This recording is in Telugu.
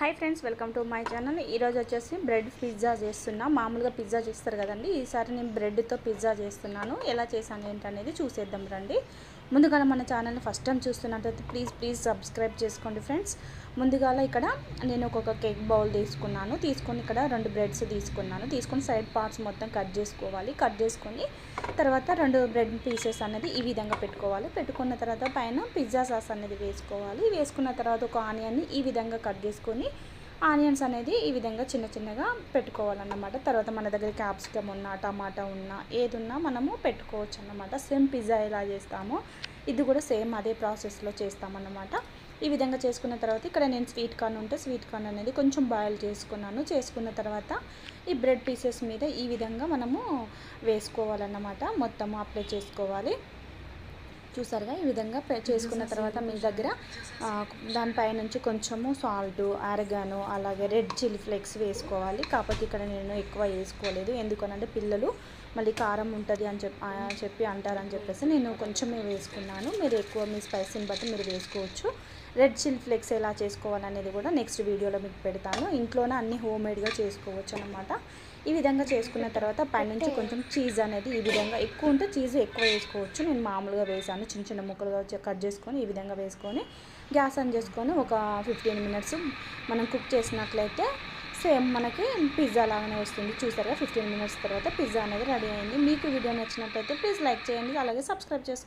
Hi friends welcome to my channel. ఈరోజు వచ్చేసి బ్రెడ్ పిజ్జా చేస్తున్నా. మామూలుగా పిజ్జా చేస్తారు కదండి. ఈసారి నేను బ్రెడ్తో పిజ్జా చేస్తున్నాను. ఎలా చేశాను ఏంటనేది చూసేద్దాం రండి. ముందుగా మన ఛానల్ని ఫస్ట్ టైం చూస్తున్నట్టయితే ప్లీజ్ ప్లీజ్ సబ్స్క్రైబ్ చేసుకోండి ఫ్రెండ్స్. ముందుగా ఇక్కడ నేను ఒక్కొక్క కేక్ బౌల్ తీసుకున్నాను. తీసుకొని ఇక్కడ రెండు బ్రెడ్స్ తీసుకున్నాను. తీసుకొని సైడ్ పార్ట్స్ మొత్తం కట్ చేసుకోవాలి. కట్ చేసుకొని తర్వాత రెండు బ్రెడ్ పీసెస్ అనేది ఈ విధంగా పెట్టుకోవాలి. పెట్టుకున్న తర్వాత పైన పిజ్జా సాస్ అనేది వేసుకోవాలి. వేసుకున్న తర్వాత ఒక ఆనియన్ని ఈ విధంగా కట్ చేసుకొని ఆనియన్స్ అనేది ఈ విధంగా చిన్న చిన్నగా పెట్టుకోవాలన్నమాట. తర్వాత మన దగ్గర క్యాప్సికమ్ ఉన్నా టమాటా ఉన్నా ఏది ఉన్నా మనము పెట్టుకోవచ్చు అన్నమాట సేమ్ పిజ్జా ఎలా చేస్తామో ఇది కూడా సేమ్ అదే ప్రాసెస్లో చేస్తామన్నమాట. ఈ విధంగా చేసుకున్న తర్వాత ఇక్కడ నేను స్వీట్ కార్న్ ఉంటే స్వీట్ కార్న్ అనేది కొంచెం బాయిల్ చేసుకున్నాను. చేసుకున్న తర్వాత ఈ బ్రెడ్ పీసెస్ మీద ఈ విధంగా మనము వేసుకోవాలన్నమాట. మొత్తం అప్లై చేసుకోవాలి. చూసారుగా? ఈ విధంగా చేసుకున్న తర్వాత మీ దగ్గర ఆ, దానిపై నుంచి కొంచెము సాల్ట్ ఆరగాను అలాగే రెడ్ చిల్లీ ఫ్లేక్స్ వేసుకోవాలి. కాకపోతే ఇక్కడ నేను ఎక్కువ వేసుకోలేదు. ఎందుకనంటే పిల్లలు మళ్ళీ కారం ఉంటుంది అని చెప్పి చెప్పి అంటారని చెప్పేసి నేను కొంచెమే వేసుకున్నాను. మీరు ఎక్కువ మీ స్పైసీని బట్టి మీరు వేసుకోవచ్చు. రెడ్ చిల్లీ ఫ్లేక్స్ ఎలా చేసుకోవాలనేది కూడా నెక్స్ట్ వీడియోలో మీకు పెడతాను. ఇంట్లోనే అన్ని హోమ్ మేడ్గా చేసుకోవచ్చు అనమాట ఈ విధంగా చేసుకున్న తర్వాత పైనుంచి కొంచెం చీజ్ అనేది ఈ విధంగా ఎక్కువ ఉంటే చీజ్ ఎక్కువ వేసుకోవచ్చు. నేను మామూలుగా వేసాను. చిన్న చిన్న ముక్కలుగా కట్ చేసుకొని ఈ విధంగా వేసుకొని గ్యాస్ ఆన్ చేసుకొని ఒక ఫిఫ్టీన్ మినిట్స్ మనం కుక్ చేసినట్లయితే సేమ్ మనకి పిజ్జా లాగానే వస్తుంది. చూసారుగా ఫిఫ్టీన్ మినిట్స్ తర్వాత పిజ్జా అనేది రెడీ అయింది. మీకు వీడియో నచ్చినట్లయితే ప్లీజ్ లైక్ చేయండి. అలాగే సబ్స్క్రైబ్ చేసుకోండి.